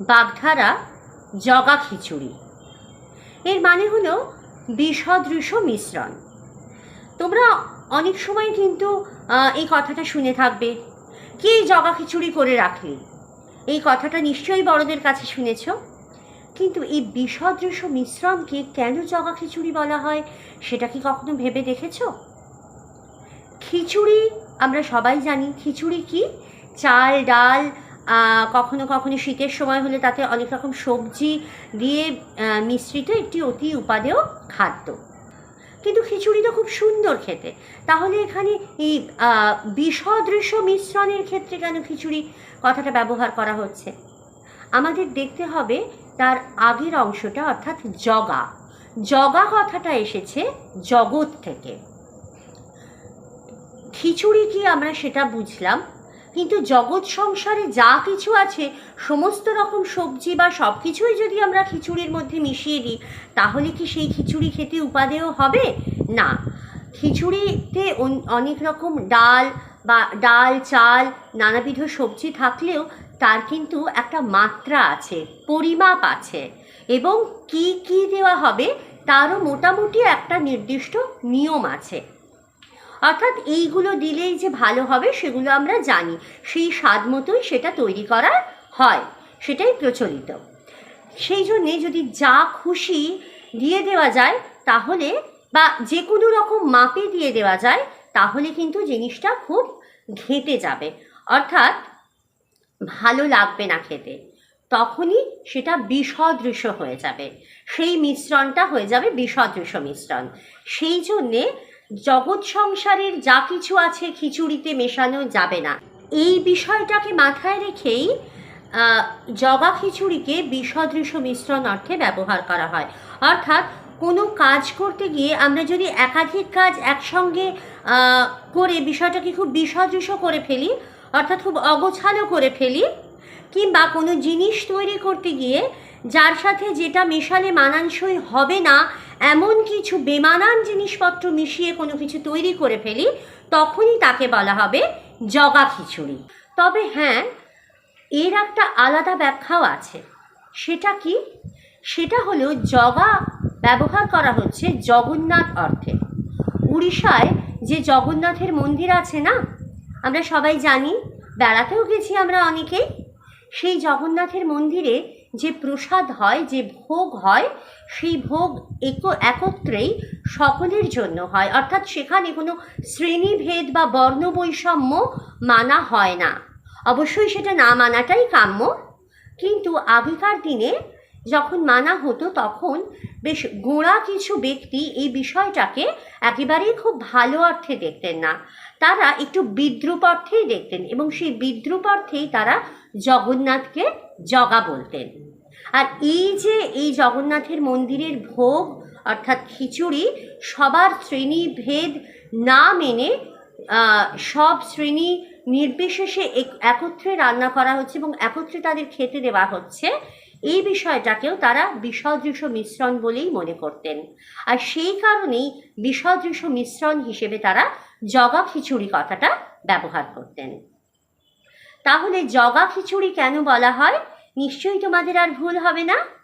বাগধারা, জগা খিচুড়ি। এর মানে হলো বিষদৃশ মিশ্রণ। তোমরা অনেক সময় কিন্তু এই কথাটা শুনে থাকবে, কে জগা খিচুড়ি করে রাখলি? এই কথাটা নিশ্চয়ই বড়দের কাছে শুনেছ। কিন্তু এই বিষদৃশ মিশ্রণকে কেন জগা খিচুড়ি বলা হয়, সেটা কি কখনো ভেবে দেখেছ? খিচুড়ি, আমরা সবাই জানি, খিচুড়ি কি? চাল, ডাল কখনো কখনো শীতের সময় হলে তাতে অনেক রকম সবজি দিয়ে মিশ্রিত একটি অতি উপাদেয় খাদ্য। কিন্তু খিচুড়ি তো খুব সুন্দর খেতে। তাহলে এখানে এই আহ, বিষদৃশ্য মিশ্রণের ক্ষেত্রে কেন খিচুড়ি কথাটা ব্যবহার করা হচ্ছে? আমাদের দেখতে হবে তার আগের অংশটা অর্থাৎ জগা। জগা কথাটা এসেছে জগৎ থেকে। খিচুড়ি কি আমরা সেটা বুঝলাম? কিন্তু জগৎ সংসারে যা কিছু আছে, সমস্ত রকম সবজি বা সব কিছুই যদি আমরা খিচুড়ির মধ্যে মিশিয়ে দিই, তাহলে কি সেই খিচুড়ি খেতে উপাদেয় হবে? না। খিচুড়িতে অন- অনেক রকম ডাল বা ডাল, চাল, নানাবিধ সবজি থাকলেও তার কিন্তু একটা মাত্রা আছে, পরিমাপ আছে। এবং কি কি দেওয়া হবে, তারও মোটামুটি একটা নির্দিষ্ট নিয়ম আছে। অর্থাৎ এইগুলো দিলেই যে ভালো হবে সেগুলো আমরা জানি। সেই স্বাদ মতোই সেটা তৈরি করা হয়, সেটাই প্রচলিত। সেই জন্যে যদি যা খুশি দিয়ে দেওয়া যায়, তাহলে বা যে কোনো রকম মাপে দিয়ে দেওয়া যায়, তাহলে কিন্তু জিনিসটা খুব ঘেঁটে যাবে। অর্থাৎ ভালো লাগবে না খেতে, তখনই সেটা বিষদৃশ্য হয়ে যাবে। সেই মিশ্রণটা হয়ে যাবে বিষদৃশ্য মিশ্রণ। সেই জন্যে জগৎ সংসারের যা কিছু আছে খিচুড়িতে মেশানো যাবে না। এই বিষয়টাকে মাথায় রেখেই জগা খিচুড়িকে বিষদৃশ্য মিশ্রণ অর্থে ব্যবহার করা হয়। অর্থাৎ কোনো কাজ করতে গিয়ে আমরা যদি একাধিক কাজ একসঙ্গে করে বিষয়টাকে খুব বিষদৃশ্য করে ফেলি, অর্থাৎ খুব অগোছালো করে ফেলি, কিংবা কোনো জিনিস তৈরি করতে গিয়ে যার সাথে যেটা মেশালে মানানসই হবে না এমন কিছু বেমানান জিনিসপত্র মিশিয়ে কোনো কিছু তৈরি করে ফেলি, তখনই তাকে বলা হবে জগা খিচুড়ি। তবে হ্যাঁ এর একটা আলাদা ব্যাখ্যাও আছে। সেটা কি? সেটা হলো জগা ব্যবহার করা হচ্ছে জগন্নাথ অর্থে। উড়িষ্যায় যে জগন্নাথের মন্দির আছে না, আমরা সবাই জানি, বেড়াতেও গেছি আমরা অনেকেই, সেই জগন্নাথের মন্দিরে যে প্রসাদ হয়, যে ভোগ হয়, সেই ভোগ এক, একত্রেই সকলের জন্য হয়। অর্থাৎ সেখানে কোনো শ্রেণীভেদ বা বর্ণ বৈষম্য মানা হয় না। অবশ্যই সেটা না মানাটাই কাম্য। কিন্তু আগেকার দিনে যখন মানা হতো তখন বেশ গোঁড়া কিছু ব্যক্তি এই বিষয়টাকে একেবারেই খুব ভালো অর্থে দেখতেন না। তারা একটু বিদ্রুপ অর্থেই দেখতেন এবং সেই বিদ্রুপ অর্থেই তারা জগন্নাথকে জগা বলতেন। আর এই যে এই জগন্নাথের মন্দিরের ভোগ অর্থাৎ খিচুড়ি সবার শ্রেণি ভেদ না মেনে সব শ্রেণি নির্বিশেষে একত্রে রান্না করা হচ্ছে এবং একত্রে তাদের খেতে দেওয়া হচ্ছে। এই বিষয়টাকেও তারা বিসদৃশ মিশ্রণ বলেই মনে করতেন। আর সেই কারণেই বিসদৃশ মিশ্রণ হিসেবে তারা জগা খিচুড়ি কথাটা ব্যবহার করতেন। তাহলে জগা খিচুড়ি কেন বলা হয়? নিশ্চয়ই তোমাদের আর ভুল হবে না?